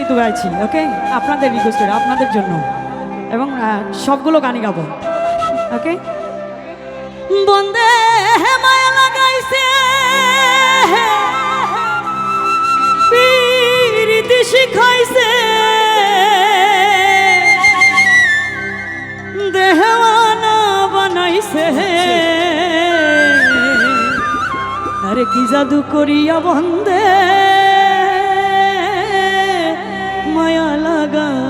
কিন্তু গাইছি ওকে আপনাদের রিকোয়েস্টেড আপনাদের জন্য। এবং সবগুলো গানই গাবো ওকে বন্দে মায়া লাগাইছে। পীরিতি শিখাইছে। দেহওয়ানা বানাইছে। আরে কি জাদু করিয়া বন্দে মায়া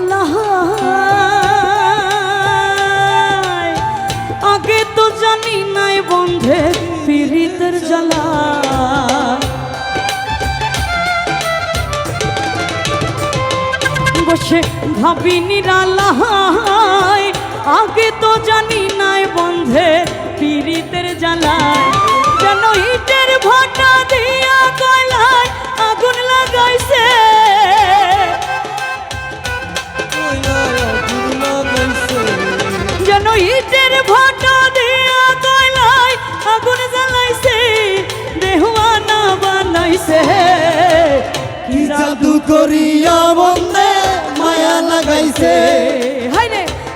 নিরালা আগে তো জানি নাই বন্ধে পীড়িতের জ্বালা। বসে ভাবি নিরালা আগে তো জানি নাই বন্ধে পীড়িতের জ্বালায়। যেন ইটের ভাটা দিয়া গলায় আগুন লাগাইছে। করিয়া বন্দে মায়া লাগাইছে।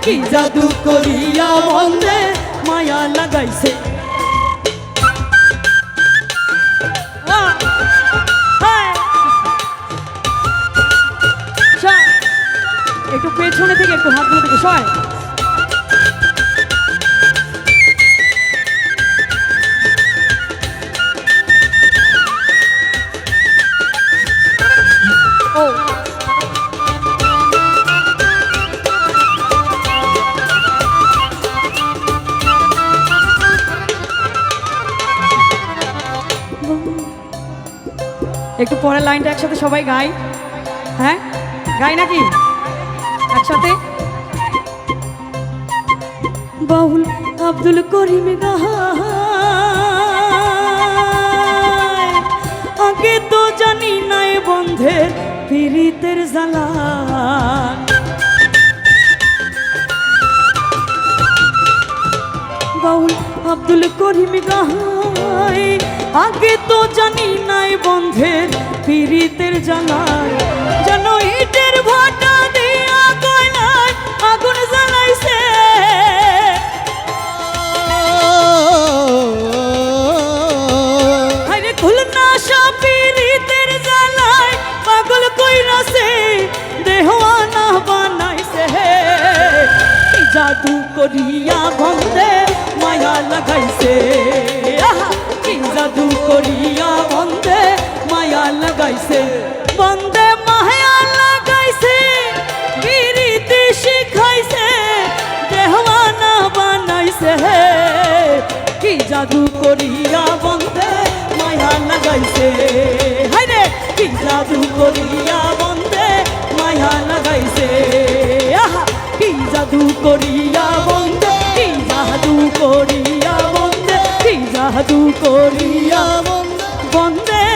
কি? জাদু করিয়া বন্দে মায়া লাগাইছে। একটু পেছনে থেকে একটু হাত ধরে সবাই একটু পরের লাইনটা একসাথে সবাই গাই। হ্যাঁ? গাই নাকি? একসাথে? বাউল আব্দুল করিম আগে তো জানি নাই বন্ধে পীড়িতের জ্বালা। বাউল আব্দুল করিম গাহাই। আগে তো জানি নাই বন্ধের পীড়িতের জানাই যেন ইটের ভাটা দিয়া কয়লায় আগুন জ্বালাইছে। আরে খুলনা সাপিরিতের জ্বালায় পাগল কইরাছে দেহওয়ানা বানাইছে। কি জাদু করিয়া বন্দে মায়া লাগাইছে। কি জাদু করিয়া বন্দে মায়া লাগাইছে। বন্দে মায়া লাগাইছে গিরিতে শিখাইছে দেহওয়ানা বানাইছে কি জাদু করিয়া বন্দে মায়া লাগাইছে। হাইরে কি জাদু করিয়া বন্দে মায়া লাগাইছে। কি জাদু করিয়া বন্দে জাদু করিয়া বন্দে কি জাদু করিয়া বন্দে।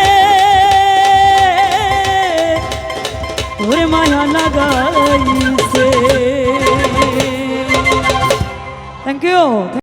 ওরে মায়া লাগাইছে। Thank you